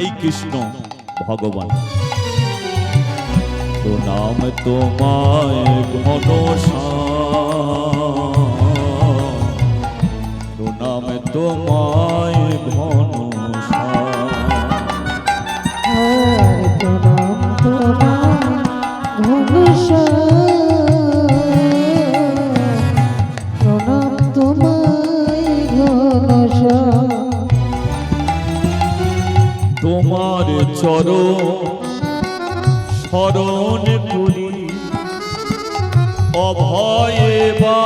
এই কৃষ্ণ ভগবান প্রণাম তোমায় ঘন প্রণাম তোমায় ঘন আর প্রণাম তোমায় ঘনশ্যাম। চরণ শরণ করি অভয়ে বা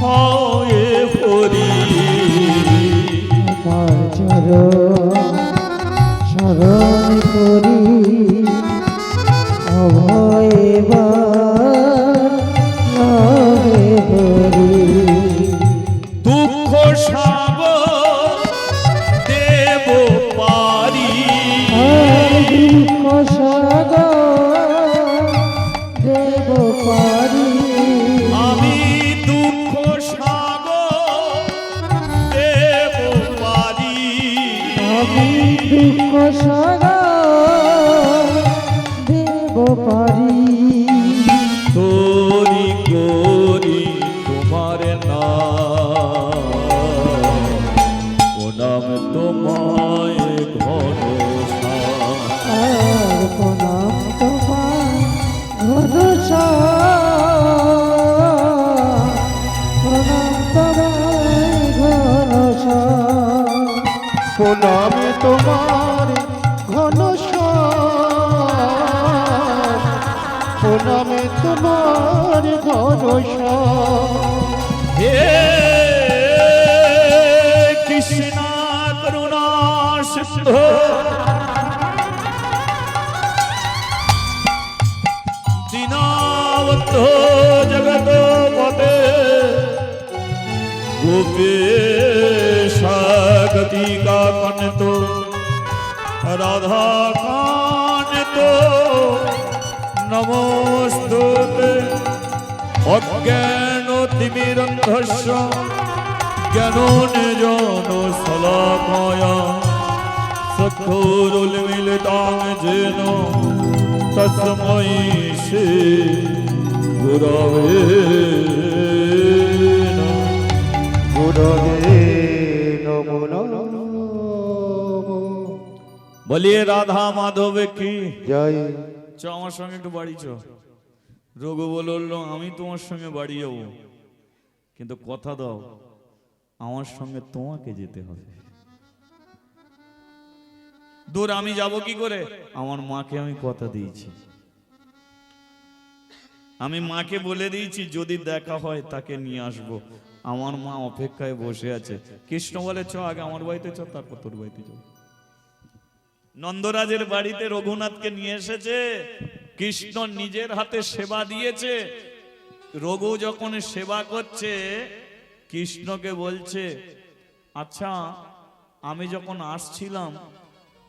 ভয়ে হরি চরণ করি રૂપેશા ગતિ કા કન તો રાધા કાન તો નમોસ્તુતે অজ্ঞান তিমিরন্ধস্য জ্ঞাননে জন সলাকয়া সক্ষরুল মিলতাম যেন তসময়ী সে গুরবে বলিয়ে রাধা মাধব কি জয় চ আমার সঙ্গে একটু বাড়ি চ। রঘু বলল আমি তোমার সঙ্গে বাড়ি যাব। কিন্তু কথা দাও আমার সঙ্গে তোমাকে যেতে হবে। দূর আমি যাব কি করে? আমার মাকে আমি কথা দিয়েছি। আমি মাকে বলে দিয়েছি যদি দেখা হয় তাকে নিয়ে আসব। আমার মা অপেক্ষায় বসে আছে। কৃষ্ণ বলে, চ আগে আমার বাড়িতে চ, তারপর তোর বাড়িতে যাও নন্দরাজের বাড়িতে রঘুনাথকে নিয়ে এসেছে। কৃষ্ণ নিজের হাতে সেবা দিয়েছে। রঘু যখন সেবা করছে, কৃষ্ণকে বলছে আচ্ছা আমি যখন আসছিলাম,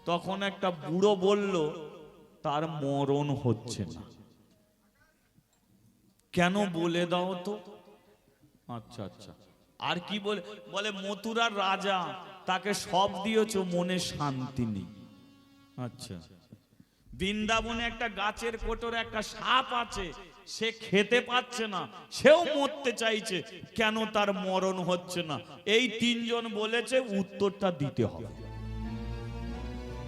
তখন একটা বুড়ো বলল, তার মরণ হচ্ছে না। কেন বলে দাও তো? আচ্ছা আচ্ছা। আর কি বলে বলে মথুরার রাজা তাকে সব দিয়েছ মনে শান্তি নেই। আচ্ছা। বৃন্দাবনে একটা গাছের কোটরে একটা সাপ আছে সে খেতে পাচ্ছে না সেও মরতে চাইছে কেন তার মরণ হচ্ছে না? এই তিনজন বলেছে উত্তরটা দিতে হবে।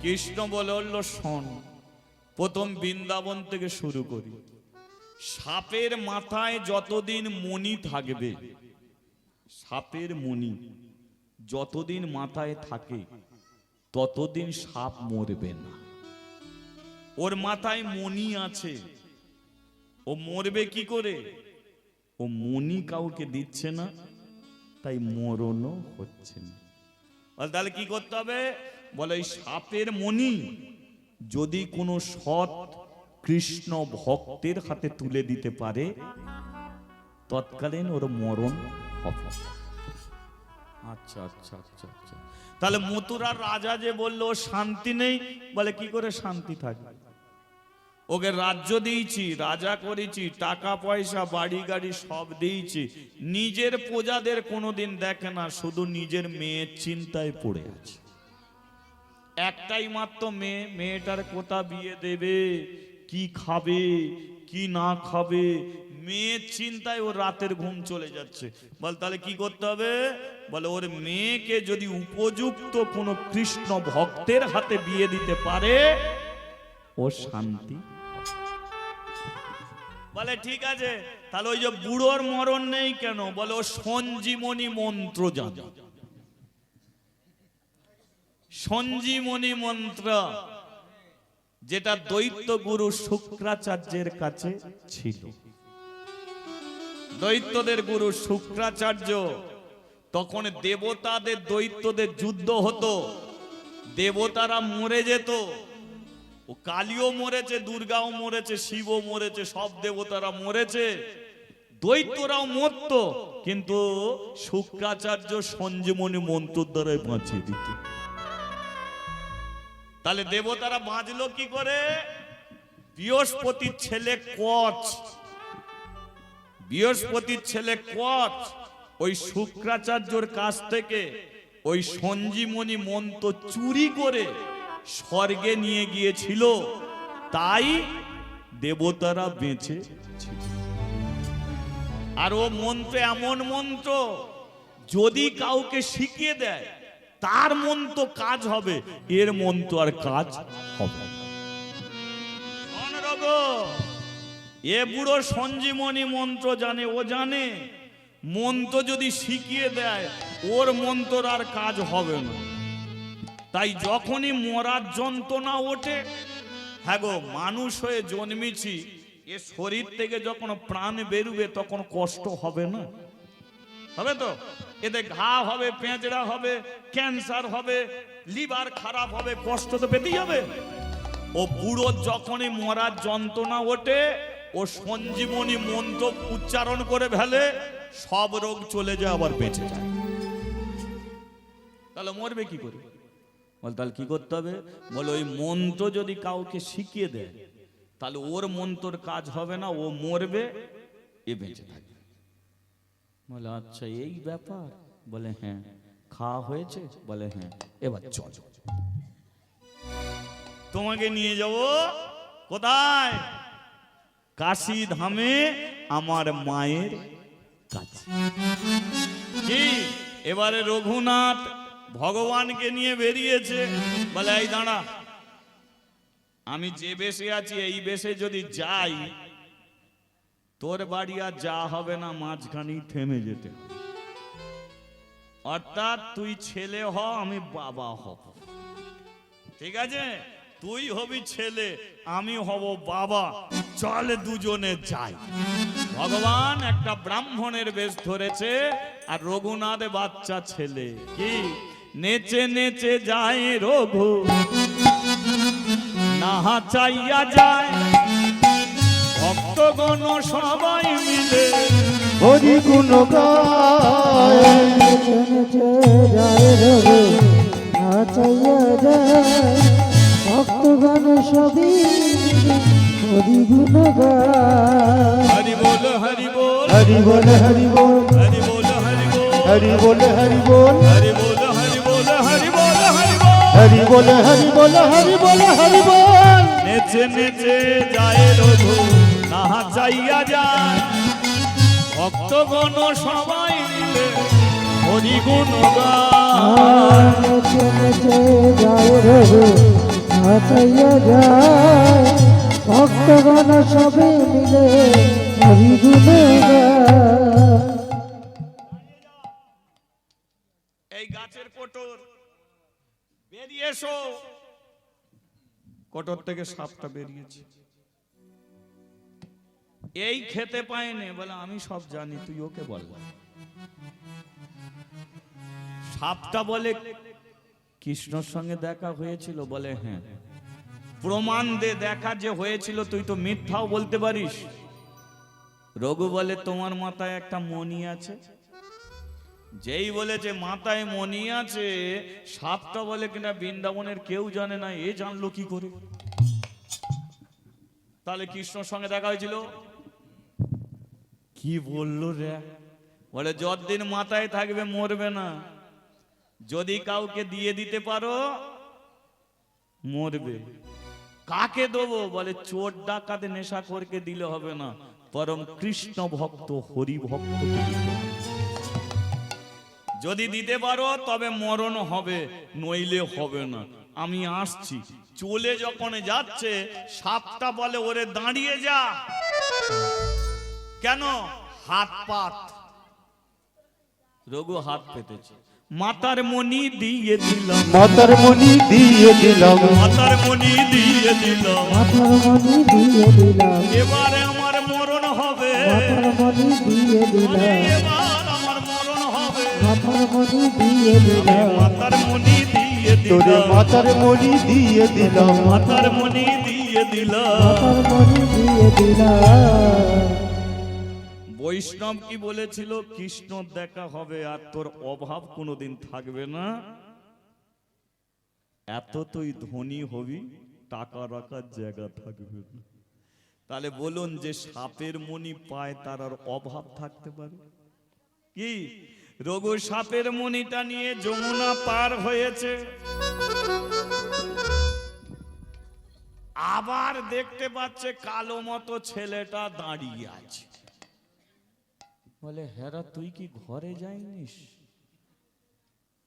কৃষ্ণ বলে উঠল শোন প্রথম বৃন্দাবন থেকে শুরু করি। সাপের মাথায় যতদিন মণি থাকবে, সাপের মণি যতদিন মাথায় থাকে, ততদিন সাপ মরবে না। ওর মাথায় মণি আছে। ও মরবে কি করে? ও মণি কাউকে দিচ্ছে না, তাই মরণও হচ্ছে না। তাহলে কি করতে হবে? বলে সাপের মণি যদি কোনো সৎ কৃষ্ণ ভক্তের হাতে তুলে দিতে পারে, তৎকালীন ওর মরণ হবে। আচ্ছা আচ্ছা আচ্ছা আচ্ছা। তাহলে মথুরার রাজা যে বলল শান্তি নেই, বলে কি করে শান্তি থাকবে? ওকে রাজ্য দিয়েছি, রাজা করেছি, টাকা, পয়সা, বাড়ি, গাড়ি সব দিয়েছি। নিজের প্রজাদের কোনোদিন দেখে না, শুধু নিজের মেয়ের চিন্তায় পড়ে আছে। একটাই মাত্র মেয়ে, মেয়েটার কোথা বিয়ে দেবে? কি খাবে, কি না খাবে? মেয়ের চিন্তায় ওর রাতের ঘুম চলে যাচ্ছে। বল, তাহলে কি করতে হবে? বলে, ওর মেয়েকে যদি উপযুক্ত কোনো কৃষ্ণ ভক্তের হাতে বিয়ে দিতে পারে, ও শান্তি। বলে, ঠিক আছে, তাহলে ওই যে বুড়োর মরণ নেই কেন? বলে, ও সঞ্জীবনী মন্ত্র জানে। সঞ্জীবনী মন্ত্র। যেটা দৈত্য গুরু শুক্রাচার্যের কাছে ছিল। দৈত্যদের গুরু শুক্রাচার্য, তখন দেবতাদের দৈত্যদের যুদ্ধ হতো। দেবতারা মরে যেত। ও কালীও মরেছে, দুর্গাও মরেছে, শিবও মরেছে, সব দেবতারা মরেছে। দৈত্যরাও মরত, কিন্তু শুক্রাচার্য সঞ্জীবনী মন্ত্র দ্বারাই বাঁচিয়ে দিত। তাহলে দেবতারা বাঁচলো কি করে? বৃহস্পতির ছেলে কচ। বৃহস্পতির ছেলে কচ ওই শুক্রাচার্যর কাছ থেকে ওই সঞ্জীবনী মন্ত্র চুরি করে স্বর্গে নিয়ে গিয়েছিল। তাই দেবতারা বেঁচে আর ও মন্ত্র এমন মন্ত্র, যদি কাউকে শিখিয়ে দেয় তার মন তো কাজ হবে, এর মন তো আর কাজ হবে এ বুড়ো সঞ্জীবনী মন্ত্র জানে, ও জানে মন্ত্র যদি শিখিয়ে দেয়, ওর মন্ত্র আর কাজ হবে না। তাই যখনই মরার যন্ত্রণা ওঠে হ্যাঁ গো, মানুষ হয়ে জন্মেছি, এ শরীর থেকে যখন প্রাণ বেরুবে, তখন কষ্ট হবে না? হবে তো? এতে ঘা হবে, পেঁচড়া হবে, ক্যান্সার হবে, লিভার খারাপ হবে, কষ্ট তো পেতেই হবে। ও বুড়ো যখনই মরার যন্ত্রণা ওঠে, ও সঞ্জীবনী মন্ত্র উচ্চারণ করে ফেলে, সব রোগ চলে যায়, আবার বেঁচে যায়। তাহলে মরবে কি করে? বল, তাহলে কি করতে হবে? বলে, ওই মন্ত্র যদি কাউকে শিখিয়ে দেয়, তাহলে ওর মন্ত্রর কাজ হবে না, ও মরবে, এ বেঁচে থাকবে। বলে আচ্ছা এই ব্যাপার? বলে হ্যাঁ। খাওয়া হয়েছে? বলে হ্যাঁ। এবার চল। তোমাকে নিয়ে যাব কোথায়? কাশি ধামে আমার মায়ের কাছে। কি এবারে রঘুনাথ ভগবানকে নিয়ে বেরিয়েছে। বলে, এই দাঁড়া, আমি যে বেশে আছি, এই বেশে যদি যাই তোর বাড়ি আর যা হবে না মাঝখানেই থেমে যেতে। অর্থাৎ তুই ছেলে হ, আমি বাবা হব। ঠিক আছে? তুই হবি ছেলে, আমি হব বাবা। চল দুজনে যাই। ভগবান একটা ব্রাহ্মণের বেশ ধরেছে, আর রঘুনাথ বাচ্চা ছেলে। কি? নেচে নেচে যায় রঘু। নাহা চাইয়া যায়। ভক্তগণ সবাই মিলে? হরি গুণ ভক্তগণ সবই হরি গুণ গায় হরি বল হরি বল হরি বল হরি বল হরি বল হরি বল হরি বল। হরি বল হরি বল। হরি বল হরি বল হরি বল হরি বল। হরি বল হরি বল হরি বল। নেচে নেচে যায় রঘু। নাহা চাইয়া যায়। ভক্তগণ সবাই মিলে হরি গুণ যায় ভক্তগণ সবে মিলে হরি গুণ এই গাছের কোটর বেরিয়ে এসো। কোটর থেকে সাপটা বেরিয়েছে। এই খেতে পায়নি বলে আমি সব জানি, তুই ওকে বল। সাপটা বলে, কৃষ্ণর সঙ্গে দেখা হয়েছিল, বলে হ্যাঁ। প্রমাণ দে, দেখা যে হয়েছিল, তুই তো মিথ্যাও বলতে পারিস। রঘু বলে, তোমার মাথায় একটা মণি আছে? যেই বলেছে, মাথায় মণি আছে, সাপটা বলে কিনা বৃন্দাবনের কেউ জানে না, এ জানলো কি করে? তাহলে কৃষ্ণর সঙ্গে দেখা হয়েছিল? কি বলল রে? বলে, যতদিন মাথায় থাকবে মরবে না। যদি কাউকে দিয়ে দিতে পারো, মরবে। কাকে দেবো? বলে, চোর ডাকাতে নেশা করকে দিলে হবে না। পরম কৃষ্ণ ভক্ত হরি ভক্ত যদি দিতে পারো, তবে মরণ হবে, নইলে হবে না। আমি আসছি। চলে যখন যাচ্ছে, সাপটা বলে, ওরে দাঁড়িয়ে যা। কেন হাত পাত রঘু হাত পেতেছে মাতার মনি দিয়ে দিলাম মাতার মনি দিয়ে দিলাম মাতার মনি দিয়ে দিলাম মাথার মনি দিয়ে দিলাম এবারে আমার মরণ হবে মাথার মনি দিয়ে দিলাম এবার আমার মরণ হবে মাথার মনি দিয়ে দিলাম মাতার মনি দিয়ে তোরে দিলাম মাতার মনি দিয়ে দিলাম মাতার মনি দিয়ে দিলাম মাথার মনি দিয়ে দিলাম বৈষ্ণব কি বলেছিল? কৃষ্ণ দেখা হবে আর তোর অভাব কোনোদিন থাকবে না। এত তুই ধনী হবি, টাকা রাখার জায়গা থাকবে না। তাহলে বলুন যে সাপের মনি পায়, তার আর অভাব থাকতে পারে? কি? রঘু সাপের মনিটা নিয়ে যমুনা পার হয়েছে। আবার দেখতে পাচ্ছে কালো মতো ছেলেটা দাঁড়িয়ে আছে। বলে, হেরা, তুই কি ঘরে যাইনিস?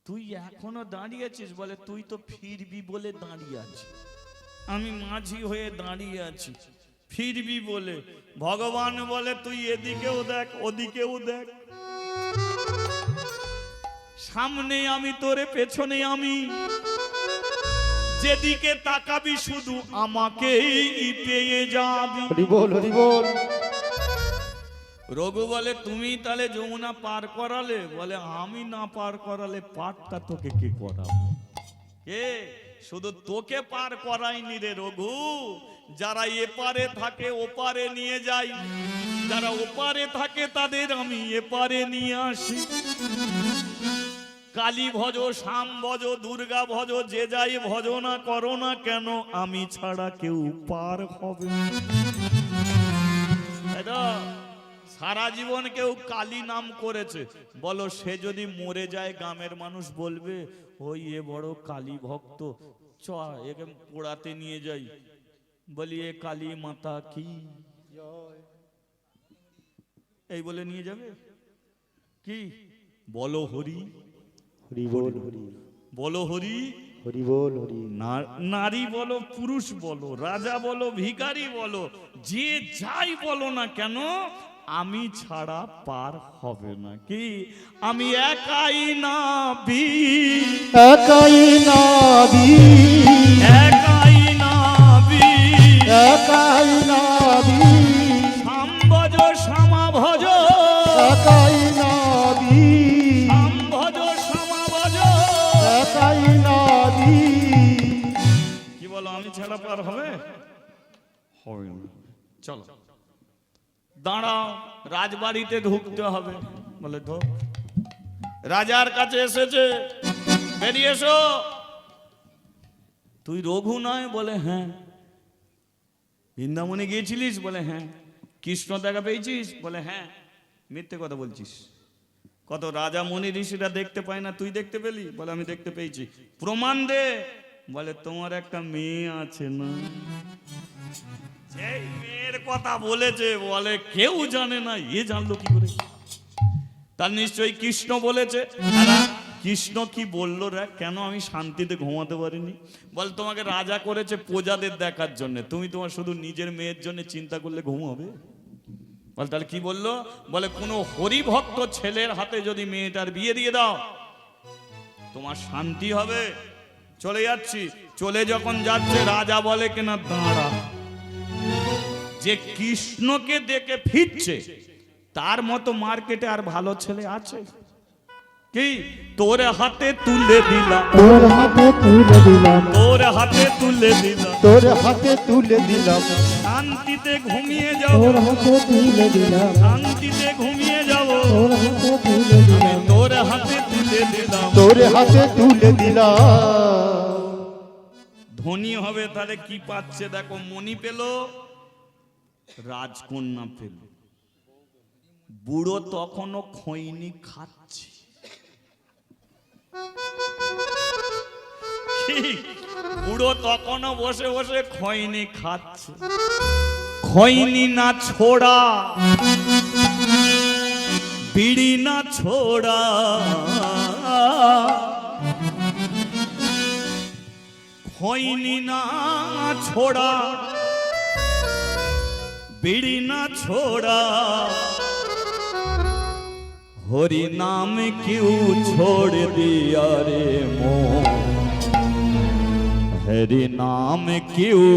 তুই এখনও দাঁড়িয়ে আছিস? বলে, তুই তো ফিরবি বলে দাঁড়িয়ে আছিস আমি মাঝি হয়ে দাঁড়িয়ে আছি। ফিরবি বলে। ভগবান বলে, তুই এদিকেও দেখ, ওদিকেও দেখ। সামনে আমি, তোরে পেছনে আমি। যেদিকে তাকাবি, শুধু আমাকেই পেয়ে যাবি। বল বল। রঘু বলে, তুমি তাহলে যমুনা পার করালে? বলে, আমি না পার করালে পারটা তোকে কে করাবো? কে? শুধু তোকে পার করাইনি রে রঘু। যারা এপারে থাকে, ওপারে নিয়ে যাই। যারা ওপারে থাকে, তাদের আমি এপারে নিয়ে আসি। কালী ভজ, শ্যাম ভজ, দুর্গা ভজ, যে যাই ভজনা করো না কেন, আমি ছাড়া কেউ পার হবে না। সারা জীবন কেউ কালী নাম করেছে। বলো সে যদি মরে যায় গ্রামের মানুষ বলবে ওই এ বড় কালী ভক্ত চ একে পোড়াতে নিয়ে যাই। বলি এ কালী মাতা কি? এই বলে নিয়ে যাবে? কি? বলো হরি। হরি বল হরি। বলো হরি। হরি বল হরি। নারী বলো পুরুষ বলো রাজা বলো ভিখারি বলো যে যাই বলো না কেন আমি ছাড়া পার হবে না কি? আমি একাই না বি। একাই নাবি একাই না বি। একাই নাবি সাম্ভজ সমাভজ। একাই নাবি সাম্ভজ সমাভজ। একাই নাবি কি বলো আমি ছাড়া পার হবে? হবে না। চলো। দাঁড়াও, রাজবাড়িতে ঢুকতে হবে। বলে ঢোক রাজার কাছে এসেছে, বেরিয়ে এসো। তুই রঘু নয়? বলে হ্যাঁ। বৃন্দাবনে গিয়েছিলিস? বলে হ্যাঁ। কৃষ্ণ দেখা পেয়েছিস? বলে হ্যাঁ। মিথ্যে কথা বলছিস। কত রাজা মনি ঋষিরা দেখতে পায় না, তুই দেখতে পেলি? বলে, আমি দেখতে পেয়েছি। প্রমাণ দে। বলে, তোমার একটা মেয়ে আছে না? সেই মেয়ের কথা বলেছে, বলে, কেউ জানে না, এ জানলো কি করে? তার নিশ্চয়ই কৃষ্ণ বলেছে। কৃষ্ণ কি বলল রে? কেন আমি শান্তিতে ঘুমাতে পারিনি? বল, তোমাকে রাজা করেছে প্রজাদের দেখার জন্য। তুমি তোমার শুধু নিজের মেয়ের জন্য চিন্তা করলে ঘুম হবে বল, তাহলে কি বলল? বলে, কোনো হরিভক্ত ছেলের হাতে যদি মেয়েটার বিয়ে দিয়ে দাও, তোমার শান্তি হবে। চলে যাচ্ছি। চলে যখন যাচ্ছে রাজা বলে কিনা দাঁড়া। যে কৃষ্ণকে দেখে ফিরছে তার মতো মার্কেটে আর ভালো ছেলে আছে? কি? তোর হাতে তুলে দিলাম। তোর হাতে তুলে দিলাম। তোর হাতে তুলে দিলাম। তোর হাতে তুলে দিলাম। শান্তিতে ঘুমিয়ে যাও তোর হাতে তুলে দিলাম। শান্তিতে ঘুমিয়ে যাও তোর হাতে তুলে দিলাম। হাতে তুলে দিলাম। তোর হাতে তুলে দিলাম। ধনী হবে তাহলে কি পাচ্ছে? দেখো মনি পেল রাজকন্যা পেল। বুড়ো তখনও খৈনি খাচ্ছে। বুড়ো তখনও বসে বসে খৈনি খাচ্ছে। খৈনি না ছোড়া। বিড়ি না ছোড়া খৈনি না ছোড়া বিড়ি না ছোড়া হরি নাম क्यों छोड़ दिया रे मोह हरि नाम क्यों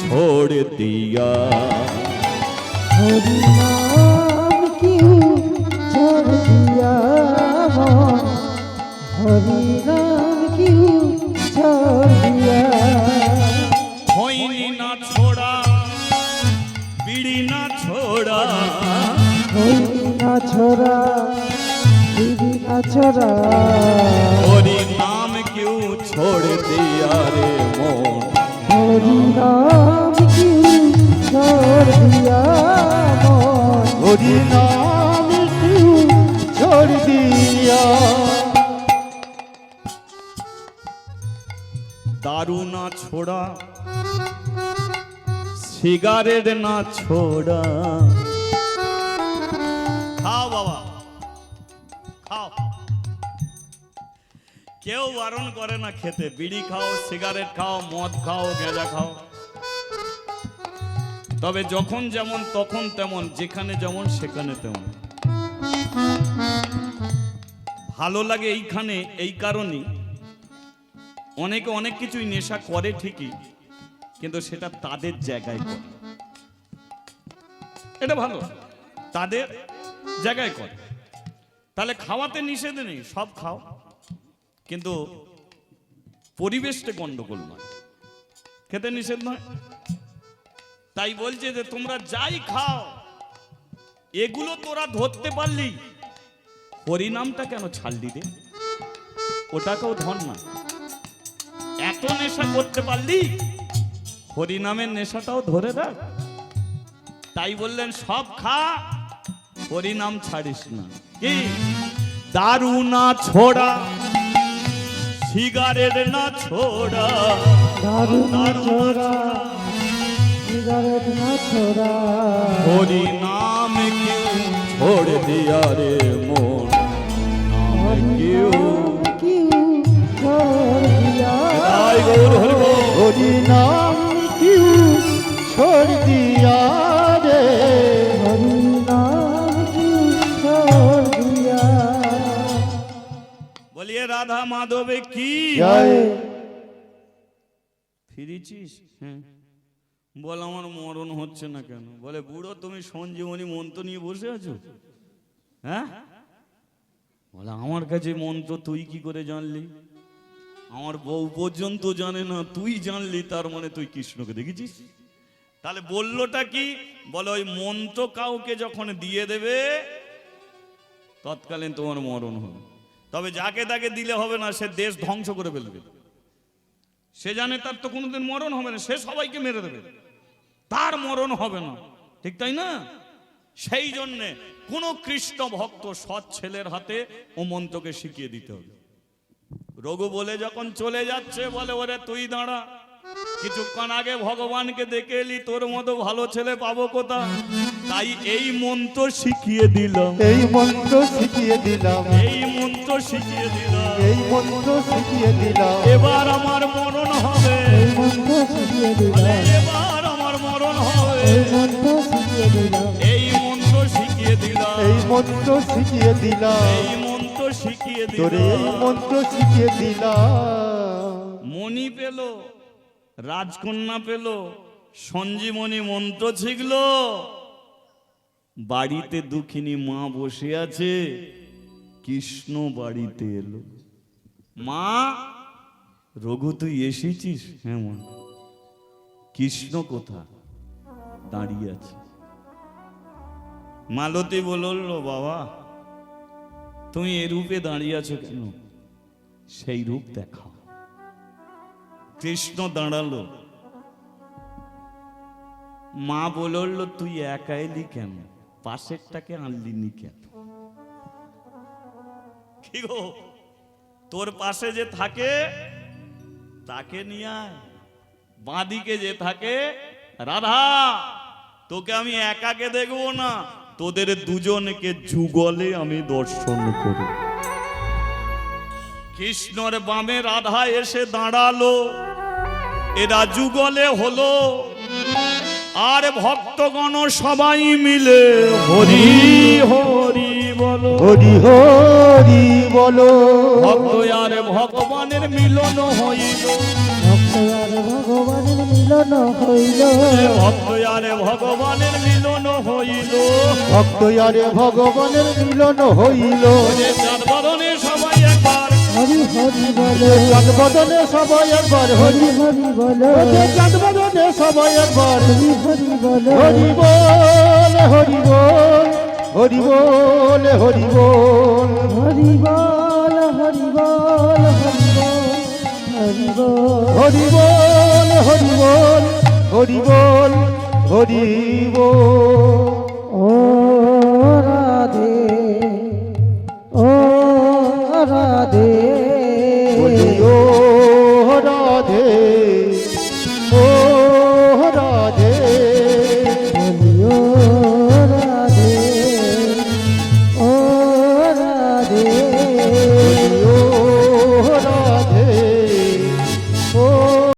छोड़ दिया हरि नाम মন হরি নাম কিউ ছড়িয়া হইনি না ছোড়া বিড়ি না ছোড়া। হইনি না ছোড়া বিড়ি না ছোড়া হরি নাম কিউ ছোড় দিয়া রে মন। নাম কিউ ছোড় দিয়া মন। নাম ছোড়া, সিগারেট না ছোড়া। খাও বাবা, খাও। কেউ বারণ করে না খেতে, বিড়ি খাও, সিগারেট খাও, মদ খাও, গেঁজা খাও। তবে যখন যেমন তখন তেমন, যেখানে যেমন সেখানে তেমন। ভালো লাগে এইখানে, এই কারণেই অনেকে অনেক কিছুই নেশা করে ঠিকই, কিন্তু সেটা তাদের জায়গায় করে। এটা ভালো। তাদের জায়গায় করে। তাহলে খাওয়াতে নিষেধ নেই, সব খাও। কিন্তু পরিবেশটা গন্ডগোল নয়। খেতে নিষেধ নয়। তাই বলছে যে তোমরা যাই খাও, এগুলো তোরা ধরতে পারলি। হরিনামটা কেন ছাড়লি রে? ওটাকেও ধর না। এত নেশা করতে পারলি হরিনামের নেশাটাও ধরে রাখ তাই বললেন সব খা হরিনাম ছাড়িস না কি দারু না ছোড়া সিগারেট না ছোড়া दारू ना छोड़ा सिगरेट ना छोड़ा হরি নাম क्यों छोड़ दिया रे मोर नाम क्यों क्यों বলিয়ে রাধা মাধবে কি? জয়। হ্যাঁ। বল আমার মরণ হচ্ছে না কেন? বলে বুড়ো তুমি সঞ্জীবনী মন্ত্র নিয়ে বসে আছো? হ্যাঁ? বলে আমার কাছে মন্ত্র তুই কি করে জানলি? আমার বউ পর্যন্ত জানে না, তুই জানলি, তার মানে তুই কৃষ্ণকে দেখেছিস? তাহলে বললোটা কি? বলে ওই মন্ত্র কাউকে যখন দিয়ে দেবে, তৎকালীন তোমার মরণ হবে। তবে যাকে তাকে দিলে হবে না, সে দেশ ধ্বংস করে ফেলবে সে জানে তার তো কোনোদিন মরণ হবে না, সে সবাইকে মেরে দেবে। তার মরণ হবে না, ঠিক তাই না? সেই জন্যে কোনো কৃষ্ণ ভক্ত সৎ ছেলের হাতে ও মন্ত্রকে শিখিয়ে দিতে হবে। রঘু বলে যখন চলে যাচ্ছে বলে ওরে তুই দাঁড়া। কিছুক্ষণ আগে ভগবানকে দেখে এলি তোর মতো ভালো ছেলে পাবো কোথা তাই এই মন্ত্র শিখিয়ে দিলাম। এই মন্ত্র শিখিয়ে দিলাম। এই মন্ত্র শিখিয়ে দিলাম। এই মন্ত্র শিখিয়ে দিলাম। এবার আমার মরণ হবে। এই মন্ত্র শিখিয়ে দিলাম। এবার আমার মরণ হবে। এই মন্ত্র শিখিয়ে দিলাম। এই মন্ত্র শিখিয়ে দিলাম। এই মন্ত্র শিখিয়ে দিলাম। তোরে মন্ত্র শিখিয়ে দিলাম। মণি পেল রাজকন্যা পেল সঞ্জীবনী মন্ত্র শিখল। বাড়িতে দুঃখিনী মা বসে আছে কৃষ্ণ বাড়িতে এলো। মা রঘু তুই এসেছিস? হ্যাঁ মা। কৃষ্ণ কোথা? দাঁড়িয়ে আছে। মালতী বলল বাবা তুমি এ রূপে দাঁড়িয়ে আছো কেন? সেই রূপ দেখাও। কৃষ্ণ দাঁড়াল। মা বলল, তুই একা এলি কেন? পাশেরটাকে আনলিনি কেন? কি গো? তোর পাশে যে থাকে, তাকে নিয়ে আয়। বাঁদিকে যে থাকে, রাধা, তোকে আমি একাকে দেখব না। তোদের দুজনকে যুগলে আমি দর্শন করি। কৃষ্ণর বামে রাধা এসে দাঁড়াল। এরা যুগলে হলো। আর ভক্তগণ সবাই মিলে হরি হরি বলো। হরি হরি বলো। ভক্ত আর ভগবানের মিলন হইল। ভক্ত আর ভগবানের মিলন হইল। ভক্ত আর ভগবানের মিলন হইল। ভক্ত আরে ভগবানের মিলন হইল। যে চাঁদ বদনে সবাই একবার। হরি হরি বল। চাঁদ বদনে সবাই একবার। হরি হরি বল। যে চাঁদ বদনে সবাই একবার। হরি হরি বল। হরি বল হরি বল হরি বল হরি বল। হরি বল হরি বল। হরি বল হরি বল হরি বল হরি বল ও রাধে ও রাধে।